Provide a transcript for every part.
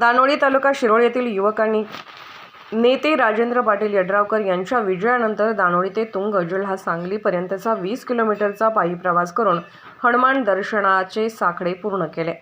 दानोळी तालुका शिरोळ येथील युवकांनी नेते राजेंद्र पाटील यड्रावकर यांच्या विजयानंतर दानोळी ते तुंग जिल्हा सांगलीपर्यंतचा वीस किलोमीटरचा पायी प्रवास करून हनुमान दर्शनाचे साखळे पूर्ण केले.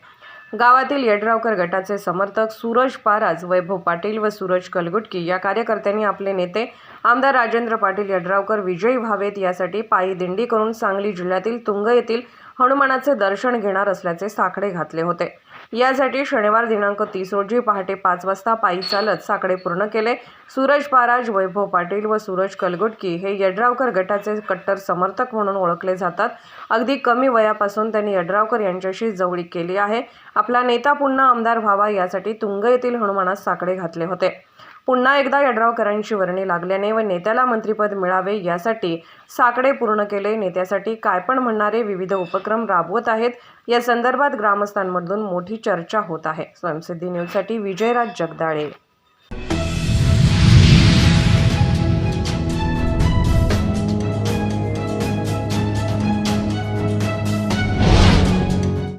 गावातील यड्रावकर गटाचे समर्थक सूरज पाराज वैभव पाटील व सूरज कलगुटकी या कार्यकर्त्यांनी आपले नेते आमदार राजेंद्र पाटील यड्रावकर विजयी व्हावेत यासाठी पायी दिंडी करून सांगली जिल्ह्यातील तुंग येथील हनुमानाचे दर्शन घेणार असल्याचे साकडे घातले होते. यासाठी शनिवार दिनांक तीस रोजी पहाटे पाच वाजता पायी चालत साकडे पूर्ण केले. सूरज पाराज वैभव पाटील व सूरज कलगुटकी हे यड्रावकर गटाचे कट्टर समर्थक म्हणून ओळखले जातात. अगदी कमी वयापासून त्यांनी यड्रावकर यांच्याशी जवळीक केली आहे. आपला नेता पुन्हा आमदार व्हावा यासाठी तुंग येथील हनुमानास साकडे घातले होते. पुन्हा एकदा यड्रावकरांची वर्णी लागल्याने व नेत्याला मंत्रिपद मिळावे यासाठी साकडे पूर्ण केले. नेत्यासाठी काय पण म्हणणारे विविध उपक्रम राबवत आहेत. या संदर्भात ग्रामस्थांमधून मोठी चर्चा होत आहे. स्वयंसिद्धी न्यूजसाठी विजयराज जगदाळे.